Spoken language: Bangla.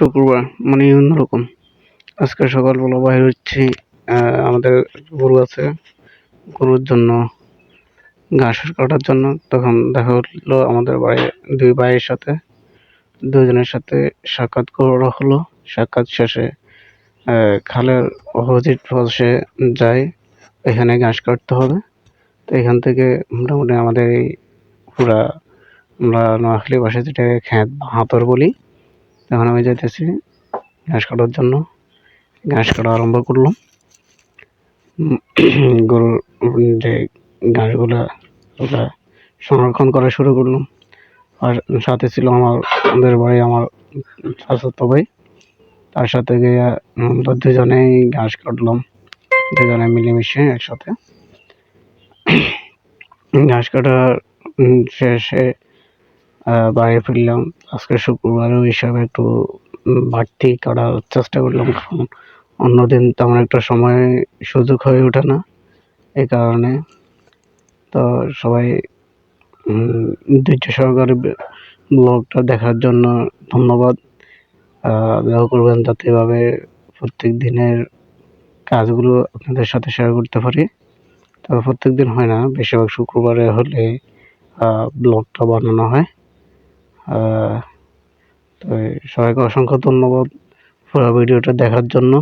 শুক্রবার মানে অন্যরকম। আজকে সকালবেলা বাইর হচ্ছি আমাদের গরু আছে, গরুর জন্য ঘাস কাটার জন্য। তখন দেখা হলো আমাদের বাড়ি দুই ভাইয়ের সাথে। দুজনের সাথে সাক্ষাৎ করা হলো। সাক্ষাৎ শেষে খালের অপোজিট পাশে যাই, এখানে ঘাস কাটতে হবে। তো এখান থেকে মোটামুটি আমাদের এই পুরা আমরা নোয়াখালী ভাষায় যেটাকে খ্যাত হাতর বলি এখন আমি যাইতেছি ঘাস কাটার জন্য। ঘাস কাটা আরম্ভ করলাম। গরুর যে ঘাসগুলা সংরক্ষণ করা শুরু করলাম। আর সাথে ছিল আমার আমাদের বাড়ি আমার চাচাতো ভাই। তার সাথে গিয়ে আমরা দুজনেই ঘাস কাটলাম। দুজনে মিলেমিশে একসাথে। ঘাস কাটা উম, শেষে বাড়ি ফিরলাম। আজকে শুক্রবার ওই হিসাবে একটু বাড়তি করার চেষ্টা করলাম। কারণ অন্যদিন তেমন একটা সময় সুযোগ হয়ে ওঠে না এই কারণে। তো সবাই ধৈর্য সহকারে ব্লগটা দেখার জন্য ধন্যবাদ। দোয়া করবেন যাতে এভাবে প্রত্যেক দিনের কাজগুলো আপনাদের সাথে শেয়ার করতে পারি। তবে প্রত্যেক দিন হয় না, বেশিরভাগ শুক্রবারে হলে ব্লগটা বানানো হয়। তো সবাইকে অসংখ্য ধন্যবাদ পুরো ভিডিওটা দেখার জন্য।